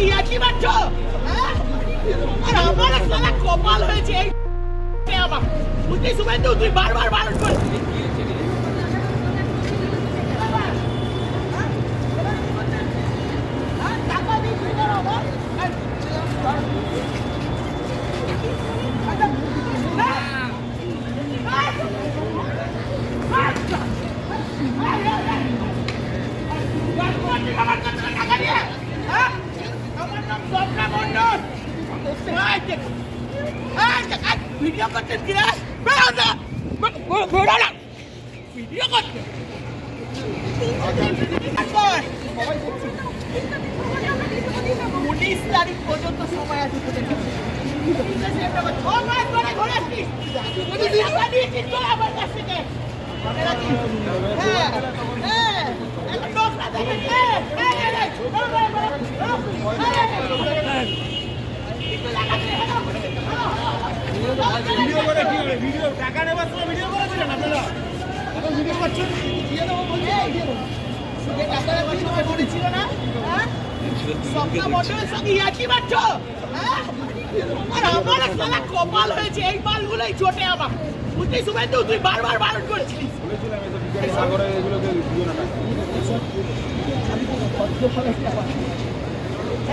ইয়ার্কি হ্যাঁ? আর আমার কপাল হয়েছে এই আমার? বুঝলি শুভেন্দু তুই বারবার বারণ করছিস ভিডিও করছেন কি রে বেরো ভিডিও করছে উনিশ তারিখ পর্যন্ত সময় আছে। হ্যাঁ, হ্যাঁ, একটা নোংরা দেখে নে। এই, এই, এই, বড়, বড়, বড়, বড়, এই, কিছু লাগাচ্ছি, হ্যালো, ভিডিও করে কি হবে ভিডিও টাকা নেবার সময় ভিডিও করেছিলেন আপনারা এখন ভিডিও করছেন দিয়ে দেবো বলছি, এই, দিয়ে দেবো। যে টাকা নেওয়ার সময় বলেছিল না? হ্যাঁ? স্বপ্না সঙ্গে? হ্যাঁ? আর আমার শালা কপাল হয়েছে এই মালগুলোই চটে আমার বুঝলি শুভেন্দু তুই বারবার বারণ বলেছিলাম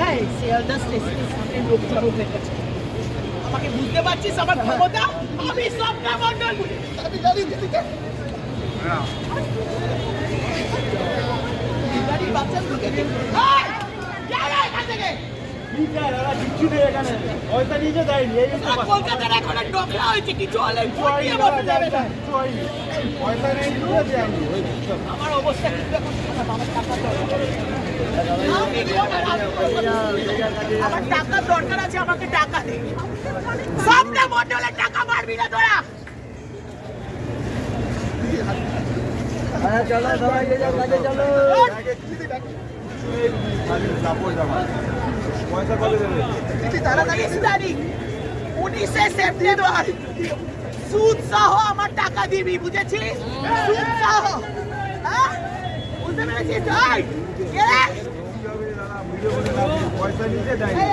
এই শিয়ালদা হয়ে গেছে আমাকে বুঝতে পারছিস আমার ক্ষমতা? আমি স্বপ্না মণ্ডল আমি জানি দিদিকে বাচ্চাগুলোকে কলকাতার এখন হয়েছে কিছু হলে। আমার অবস্থা কিন্তু এখন আমার দরকার। আছে আমাকে টাকা দে টাকা উনিশ সেপ্টেম্বর সুদ সহ আমার টাকা দিবি বুঝেছিস সুদ সহ? বুঝতে পেরেছিস পয়সা নিজে দেয়নি।